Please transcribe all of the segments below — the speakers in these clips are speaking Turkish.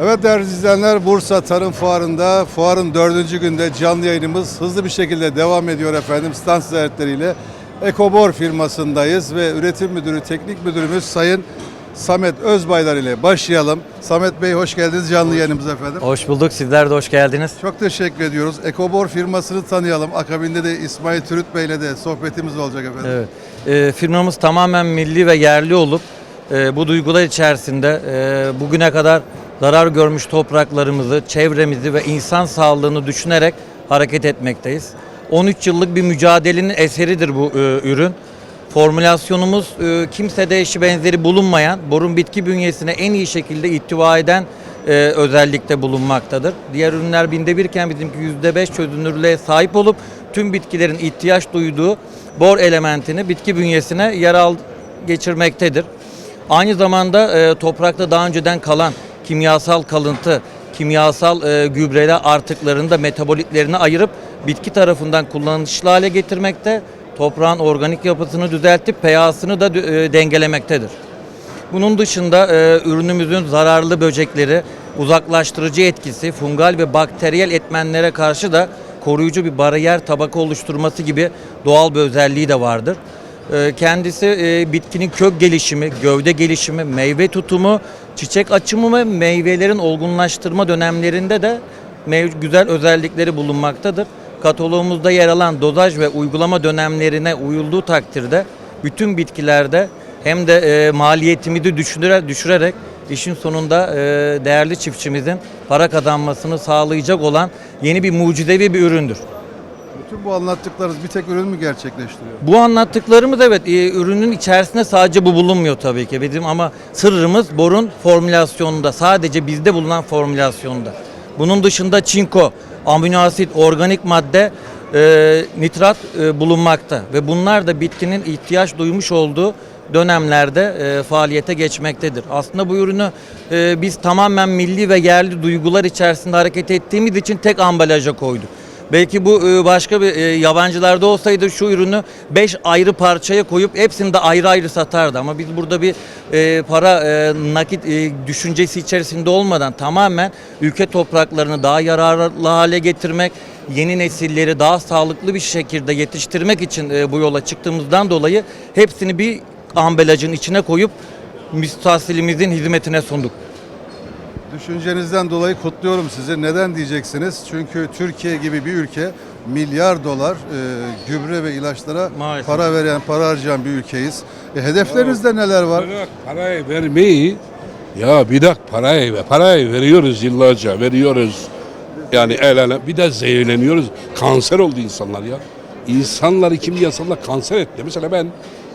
Evet değerli izleyenler Bursa Tarım Fuarı'nda fuarın dördüncü günde canlı yayınımız hızlı bir şekilde devam ediyor efendim. Stand ziyaretleriyle Ekobor firmasındayız ve üretim müdürü, teknik müdürümüz Sayın Samet Özbaylar ile başlayalım. Samet Bey hoş geldiniz canlı yayınımıza efendim. Hoş bulduk. Sizler de hoş geldiniz. Çok teşekkür ediyoruz. Ekobor firmasını tanıyalım. Akabinde de İsmail Türüt Bey ile de sohbetimiz olacak efendim. Evet. Ee, firmamız tamamen milli ve yerli olup e, bu duygular içerisinde e, bugüne kadar zarar görmüş topraklarımızı, çevremizi ve insan sağlığını düşünerek hareket etmekteyiz. 13 yıllık bir mücadelenin eseridir bu e, ürün. Formülasyonumuz e, kimsede eşi benzeri bulunmayan, borun bitki bünyesine en iyi şekilde ihtiva eden e, özellikte bulunmaktadır. Diğer ürünler binde birken bizimki yüzde beş çözünürlüğe sahip olup tüm bitkilerin ihtiyaç duyduğu bor elementini bitki bünyesine yer al geçirmektedir. Aynı zamanda e, toprakta daha önceden kalan kimyasal kalıntı, kimyasal e, gübreler artıklarını da metabolitlerini ayırıp bitki tarafından kullanışlı hale getirmekte, toprağın organik yapısını düzeltip pH'sını da e, dengelemektedir. Bunun dışında e, ürünümüzün zararlı böcekleri, uzaklaştırıcı etkisi, fungal ve bakteriyel etmenlere karşı da koruyucu bir bariyer tabaka oluşturması gibi doğal bir özelliği de vardır. E, kendisi e, bitkinin kök gelişimi, gövde gelişimi, meyve tutumu, çiçek açımı ve meyvelerin olgunlaştırma dönemlerinde de güzel özellikleri bulunmaktadır. Kataloğumuzda yer alan dozaj ve uygulama dönemlerine uyulduğu takdirde bütün bitkilerde hem de e, maliyetimizi düşürerek, düşürerek işin sonunda e, değerli çiftçimizin para kazanmasını sağlayacak olan yeni bir mucizevi bir üründür. Bu anlattıklarınız bir tek ürün mü gerçekleştiriyor? Bu anlattıklarımız evet e, ürünün içerisinde sadece bu bulunmuyor tabii ki bizim ama sırrımız borun formülasyonunda sadece bizde bulunan formülasyonda. Bunun dışında çinko, amino asit, organik madde, e, nitrat e, bulunmakta ve bunlar da bitkinin ihtiyaç duymuş olduğu dönemlerde e, faaliyete geçmektedir. Aslında bu ürünü e, biz tamamen milli ve yerli duygular içerisinde hareket ettiğimiz için tek ambalaja koyduk. Belki bu e, başka bir e, yabancılarda olsaydı şu ürünü 5 ayrı parçaya koyup hepsini de ayrı ayrı satardı. Ama biz burada bir e, para nakit düşüncesi içerisinde olmadan tamamen ülke topraklarını daha yararlı hale getirmek, yeni nesilleri daha sağlıklı bir şekilde yetiştirmek için bu yola çıktığımızdan dolayı hepsini bir ambalajın içine koyup müstahsilimizin hizmetine sunduk. Düşüncenizden dolayı kutluyorum sizi. Neden diyeceksiniz? Çünkü Türkiye gibi bir ülke milyar dolar e, gübre ve ilaçlara Maalesef. para veren, para harcayan bir ülkeyiz. E, hedeflerinizde neler var? Bırak parayı vermeyi ya bir dakika parayı ver. Parayı veriyoruz yıllarca veriyoruz. Yani el ele bir de zehirleniyoruz. Kanser oldu insanlar ya. İnsanları kimyasallar kanser etti. Mesela ben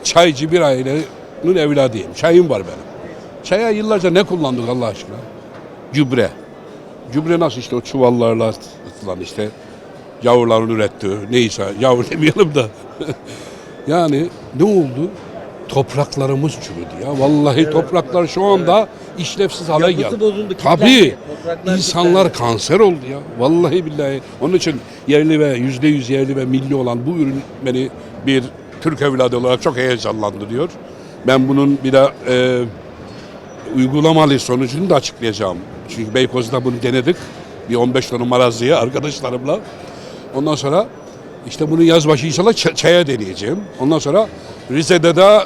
çaycı bir ailenin evladıyım. Çayım var benim. Çaya yıllarca ne kullandık Allah aşkına? Gübre. Gübre nasıl işte o çuvallarla atılan işte yavruların ürettiği neyse yavru demeyelim da. yani ne oldu? Topraklarımız çürüdü ya. Vallahi topraklar şu anda işlevsiz hale Yapısı geldi. bozuldu, Tabii. Topraklar insanlar kanser oldu ya. Vallahi billahi. Onun için yerli ve yüzde yüz yerli ve milli olan bu ürün beni bir Türk evladı olarak çok heyecanlandırıyor. Ben bunun bir de e, uygulamalı sonucunu da açıklayacağım. Çünkü Beykoz'da bunu denedik. Bir 15 ton maraziye arkadaşlarımla. Ondan sonra işte bunu yaz başı inşallah çaya deneyeceğim. Ondan sonra Rize'de de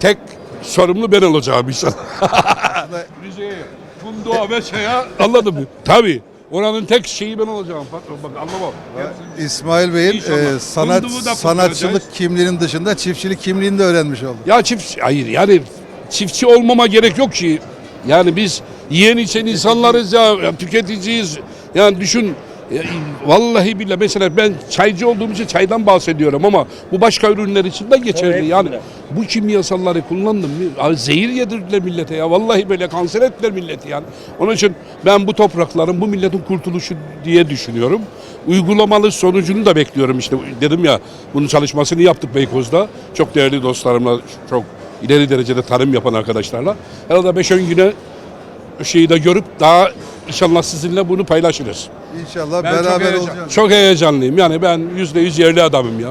tek sorumlu ben olacağım inşallah. Rize'ye, funduğa ve çaya anladın mı? Tabii. Oranın tek şeyi ben olacağım patron. Bak anlamam. İsmail Bey'in e, sanat sanatçılık kimliğinin dışında çiftçilik kimliğini de öğrenmiş olduk. Ya çift hayır yani çiftçi olmama gerek yok ki. Yani biz yiyen içen insanlarız ya, tüketiciyiz. Yani düşün vallahi billahi mesela ben çaycı olduğum için çaydan bahsediyorum ama bu başka ürünler için de geçerli. hepsinde. yani bu kimyasalları kullandım mı? Zehir yedirdiler millete ya. Vallahi böyle kanser ettiler milleti yani. Onun için ben bu toprakların bu milletin kurtuluşu diye düşünüyorum. Uygulamalı sonucunu da bekliyorum işte. Dedim ya bunun çalışmasını yaptık Beykoz'da. Çok değerli dostlarımla çok ileri derecede tarım yapan arkadaşlarla. Herhalde 5-10 güne şeyi de görüp daha inşallah sizinle bunu paylaşırız. İnşallah Ben çok, beraber heyecan- olacağız. çok heyecanlıyım. Yani ben yüzde yüz yerli adamım ya.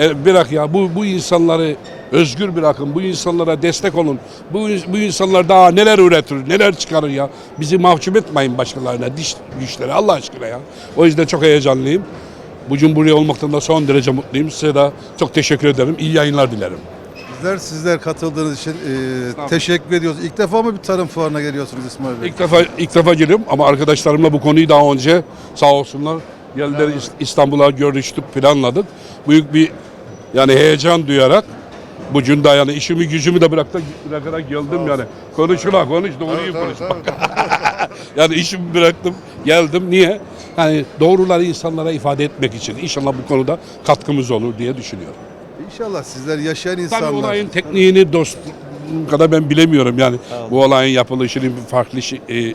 E, bırak ya bu bu insanları özgür bırakın. Bu insanlara destek olun. Bu, bu insanlar daha neler üretir, neler çıkarır ya. Bizi mahcup etmeyin başkalarına, diş güçleri Allah aşkına ya. O yüzden çok heyecanlıyım. Bu Cumhuriyet olmaktan da son derece mutluyum. Size de çok teşekkür ederim. İyi yayınlar dilerim. Bizler sizler katıldığınız için e, teşekkür ediyoruz. İlk defa mı bir tarım fuarına geliyorsunuz İsmail Bey? İlk defa ilk defa geliyorum ama arkadaşlarımla bu konuyu daha önce sağ olsunlar geldiler İst- İstanbul'a görüştük, planladık. Büyük bir yani heyecan duyarak bu cunda yani işimi gücümü de bıraktım, bırakarak geldim yani. Konuş ulan konuş doğruyu konuş. yani işimi bıraktım geldim. Niye? Yani doğruları insanlara ifade etmek için. İnşallah bu konuda katkımız olur diye düşünüyorum. İnşallah sizler yaşayan Tabii insanlar. olayın tekniğini dost kadar ben bilemiyorum yani. Bu olayın yapılışının farklı şi- e,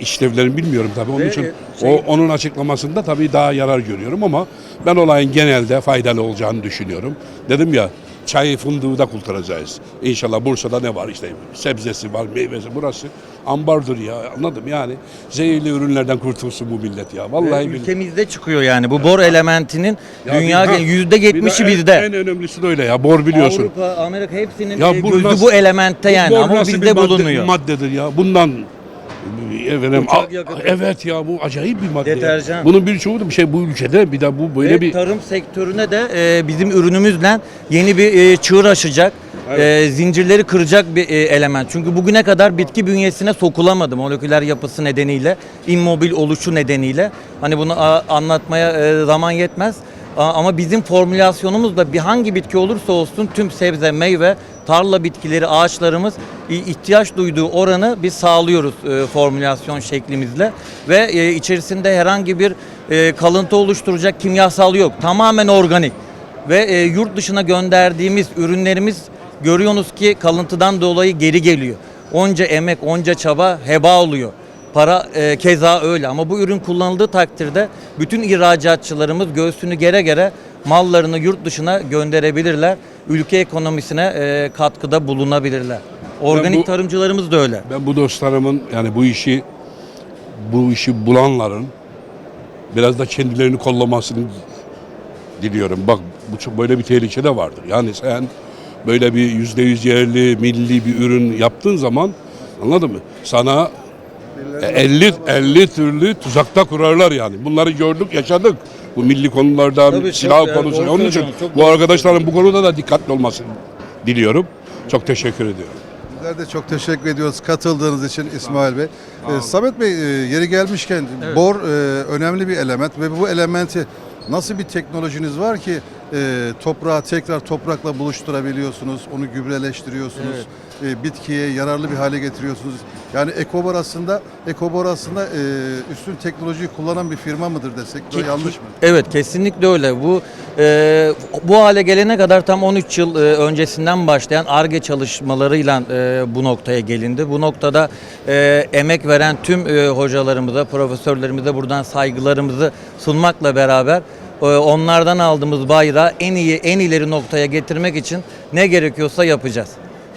işlevlerini bilmiyorum tabii. Onun Ve, için e, şey- o onun açıklamasında tabii daha yarar görüyorum ama ben olayın genelde faydalı olacağını düşünüyorum. Dedim ya çayı fındığı da kurtaracağız. İnşallah Bursa'da ne var işte sebzesi var, meyvesi burası ambardır ya anladım yani. Zehirli ürünlerden kurtulsun bu millet ya. Vallahi billahi. Ülkemizde çıkıyor yani bu bor elementinin Ya dünya yüzde yetmişi en- bizde. En önemlisi de öyle ya. Bor biliyorsun. Avrupa, Amerika hepsinin Ya bu gözü nasıl- bu elementte yani Bu ama nasıl bir bizde madde- bulunuyor. maddedir ya. Bundan efendim, Uçak yakıtı. evet ya bu acayip bir madde. Deterjan. Bunun birçoğu da bir şey bu ülkede bir de bu böyle Ve bir tarım sektörüne de e, bizim ürünümüzle yeni bir e, çığır aşacak, e, zincirleri kıracak bir e, element. Çünkü bugüne kadar bitki bünyesine sokulamadı moleküler yapısı nedeniyle, immobil oluşu nedeniyle. Hani bunu a, anlatmaya e, zaman yetmez. A- ama bizim formülasyonumuzda bir hangi bitki olursa olsun tüm sebze, meyve, tarla bitkileri, ağaçlarımız ihtiyaç duyduğu oranı biz sağlıyoruz e, formülasyon şeklimizle ve e, içerisinde herhangi bir e, kalıntı oluşturacak kimyasal yok. Tamamen organik ve yurt dışına gönderdiğimiz ürünlerimiz görüyorsunuz ki kalıntıdan dolayı geri geliyor. Onca emek, onca çaba heba oluyor. Para e, keza öyle ama bu ürün kullanıldığı takdirde bütün ihracatçılarımız göğsünü gere gere mallarını yurt dışına gönderebilirler. Ülke ekonomisine e, katkıda bulunabilirler. Organik bu- tarımcılarımız da öyle. ben bu dostlarımın yani bu işi bu işi bulanların biraz da kendilerini kollamasını diliyorum. Bak bu çok böyle bir tehlike de vardır. Yani sen böyle bir yüzde yüz yerli milli bir ürün yaptığın zaman anladın mı? Sana E, 50 50 türlü tuzakta kurarlar yani. Bunları gördük, yaşadık. Bu milli konulardan, Tabii, silah çok, yani konusunda. doğru Onun için çok bu arkadaşların bu konuda da dikkatli olmasını diliyorum. Çok teşekkür ediyorum. Bizler de çok teşekkür ediyoruz katıldığınız için İsmail Bey. Ee, Samet Bey e, yeri gelmişken bor e, önemli bir element ve bu elementi nasıl bir teknolojiniz var ki e, toprağı tekrar toprakla buluşturabiliyorsunuz, onu gübreleştiriyorsunuz, e, bitkiye yararlı bir hale getiriyorsunuz. Yani Ekobor aslında Ekobor aslında e, üstün teknolojiyi kullanan bir firma mıdır desek? Bu yanlış mı? Evet kesinlikle öyle. Bu e, bu hale gelene kadar tam 13 yıl e, öncesinden başlayan ARGE çalışmalarıyla e, bu noktaya gelindi. Bu noktada e, emek veren tüm e, hocalarımıza, profesörlerimize buradan saygılarımızı sunmakla beraber e, onlardan aldığımız bayrağı en iyi, en ileri noktaya getirmek için ne gerekiyorsa yapacağız.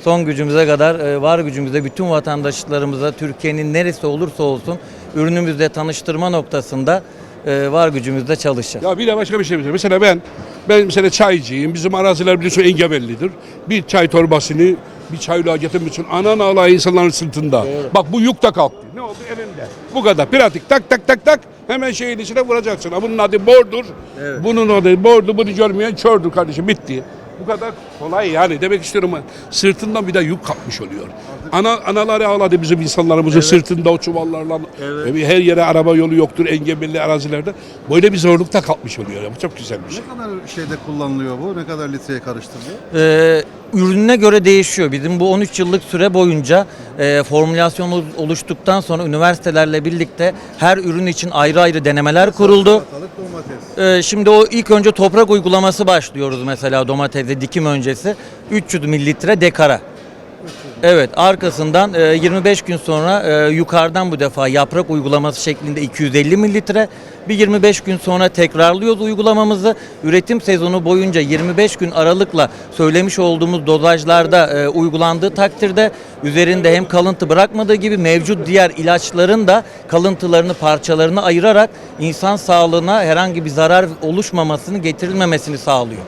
Son gücümüze kadar, e, var gücümüze bütün vatandaşlarımıza Türkiye'nin neresi olursa olsun ürünümüzle tanıştırma noktasında e, var gücümüzle çalışacağız. Ya bir de başka bir şey mesela. Mesela ben ben mesela çaycıyım. Bizim araziler biliyorsun engebellidir. Bir çay torbasını bir çaylığa getirmişsin. Anan ağla insanların sırtında. Bak bu yük da kalktı. Ne oldu elinde? Bu kadar. Pratik tak tak tak tak. Hemen şeyin içine vuracaksın. Ha, bunun adı bordur. Evet. Bunun adı bordu. Bunu görmeyen kördür kardeşim. Bitti. Bu kadar kolay yani. Demek istiyorum sırtından bir de yük kapmış oluyor. Ana analar ağladı bizim insanlarımızın sırtında o çuvallarla. Evet. E, Her yere araba yolu yoktur engebeli arazilerde. Böyle bir zorluk da kalkmış oluyor. Bu çok güzel bir şey. Ne kadar şeyde kullanılıyor bu? Ne kadar litreye karıştırılıyor? Ee, ürününe göre değişiyor. Bizim bu 13 yıllık süre boyunca e, formülasyon ol- oluştuktan sonra üniversitelerle birlikte her ürün için ayrı ayrı denemeler kuruldu. Salatalık, domates. Ee, şimdi o ilk önce toprak uygulaması başlıyoruz mesela domatesle dikim öncesi 300 mililitre dekara. Evet arkasından e, 25 gün sonra e, yukarıdan bu defa yaprak uygulaması şeklinde 250 mililitre bir 25 gün sonra tekrarlıyoruz uygulamamızı. Üretim sezonu boyunca 25 gün aralıkla söylemiş olduğumuz dozajlarda e, uygulandığı takdirde üzerinde hem kalıntı bırakmadığı gibi mevcut diğer ilaçların da kalıntılarını parçalarını ayırarak insan sağlığına herhangi bir zarar oluşmamasını getirilmemesini sağlıyor.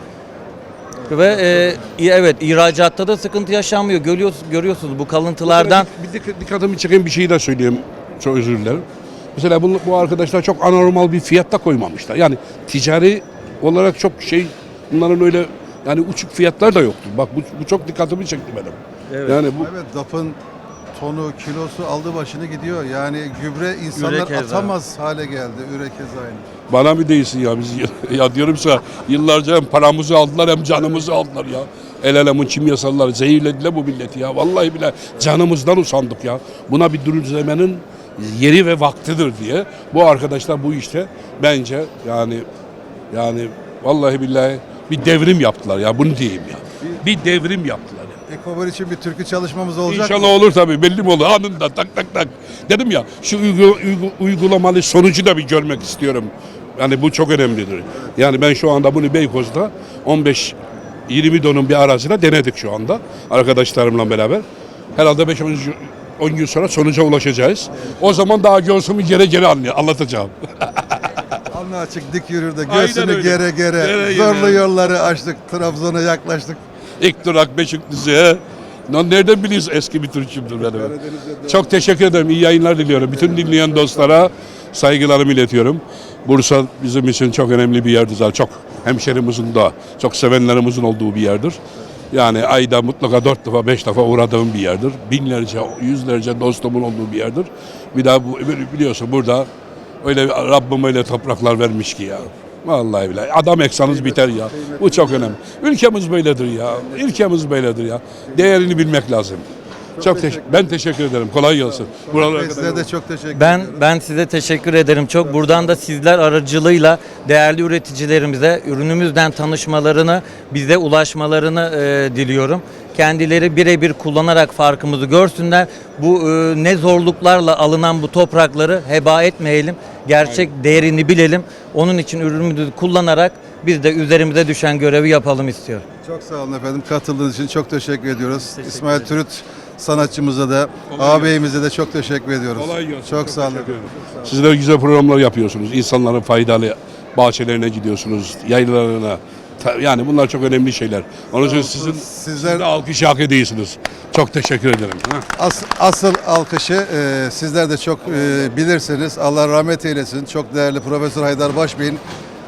Ve e, evet ihracatta da sıkıntı yaşanmıyor. Görüyorsunuz, görüyorsunuz bu kalıntılardan. Bir dik- dikkatimi çeken bir şeyi de söyleyeyim. Çok özür dilerim. Mesela bu, bu arkadaşlar çok anormal bir fiyatta koymamışlar. Yani ticari olarak çok şey bunların öyle yani uçuk fiyatlar da yoktur. Bak bu, bu çok dikkatimi çekti benim. Evet. Yani bu Evet DAP'ın tonu, kilosu aldı başını gidiyor. Yani gübre insanlar Ürek keza. atamaz hale geldi. Ürek keza aynı. bana bir değilsin ya biz ya diyorum sana yıllarca hem paramızı aldılar hem canımızı aldılar ya. El alemin kimyasalları zehirlediler bu milleti ya. Vallahi bile canımızdan usandık ya. Buna bir düzenlemenin yeri ve vaktidir diye. Bu arkadaşlar bu işte bence yani yani vallahi billahi bir devrim yaptılar ya bunu diyeyim ya. Bir devrim yaptılar ya. Ekobor için bir türkü çalışmamız olacak İnşallah mı? olur tabii belli mi olur anında tak tak tak. Dedim ya şu uygu, uygu- uygulamalı sonucu da bir görmek istiyorum. Yani bu çok önemlidir. Yani ben şu anda bunu Beykoz'da 15 20 donun bir arazide denedik şu anda arkadaşlarımla beraber. Herhalde 5-10 10 gün sonra sonuca ulaşacağız. O zaman daha göğsümü gere gere anlay- anlatacağım. Alnı açık dik yürür de göğsünü öyle. gere gere. Gere Zorlu yolları açtık. Trabzon'a yaklaştık. İlk durak Beşiktaş'ı. Lan nereden biliyorsun eski bir Türkçümdür benim. Çok teşekkür ederim. İyi yayınlar diliyorum. Bütün dinleyen dostlara saygılarımı iletiyorum. Bursa bizim için çok önemli bir yerdir zaten. Çok hemşerimizin de, çok sevenlerimizin olduğu bir yerdir. Yani ayda mutlaka dört defa, beş defa uğradığım bir yerdir. Binlerce, yüzlerce dostumun olduğu bir yerdir. Bir daha bu, biliyorsun burada öyle Rabbim öyle topraklar vermiş ki ya. Vallahi bile. Adam eksanız biter ya. Bu çok önemli. Ülkemiz böyledir ya. Ülkemiz böyledir ya. Değerini bilmek lazım. Çok, teşekkür Ben teşekkür ederim. Kolay gelsin. Buralara size de çok teşekkür Ben ediyorum. ben size teşekkür ederim çok. Buradan da sizler aracılığıyla değerli üreticilerimize ürünümüzden tanışmalarını, bize ulaşmalarını e, diliyorum. Kendileri birebir kullanarak farkımızı görsünler. Bu e, ne zorluklarla alınan bu toprakları heba etmeyelim. Gerçek değerini bilelim. Onun için ürünümüzü kullanarak biz de üzerimize düşen görevi yapalım istiyorum. Çok sağ olun efendim. Katıldığınız için çok teşekkür ediyoruz. İsmail Türüt sanatçımıza da, ağabeyimize de çok teşekkür ediyoruz. Kolay gelsin. Çok sağ olun. teşekkür ederim. Sizler güzel programlar yapıyorsunuz. İnsanların faydalı bahçelerine gidiyorsunuz, yaylalarına. Yani bunlar çok önemli şeyler. Onun için sizin Sizler- sizler de alkış hak ediyorsunuz. Çok teşekkür ederim. Ha. As- asıl alkışı e, sizler de çok e, bilirsiniz. Allah rahmet eylesin. Çok değerli Profesör Haydar Başbey'in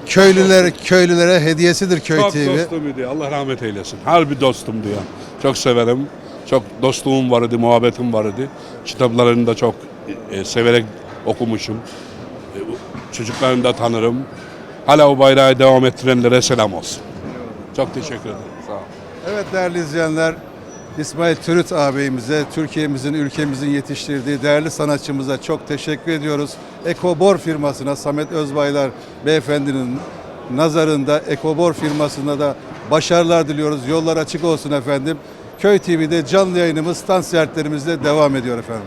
köylüler köylülere hediyesidir köy Çok TV. dostumdu ya. Allah rahmet eylesin. Harbi dostumdu ya. Çok severim. Çok dostluğum vardı, muhabbetim vardı. Kitaplarını da çok e, severek okumuşum. E, çocuklarını da tanırım. Hala o bayrağı devam ettirenlere selam olsun. Çok teşekkür ederim. Sağ olun. Evet değerli izleyenler, İsmail Türüt ağabeyimize, Türkiye'mizin, ülkemizin yetiştirdiği değerli sanatçımıza çok teşekkür ediyoruz. Ekobor firmasına, Samet Özbaylar beyefendinin nazarında Ekobor firmasına da başarılar diliyoruz. Yollar açık olsun efendim. Köy TV'de canlı yayınımız stand devam ediyor efendim.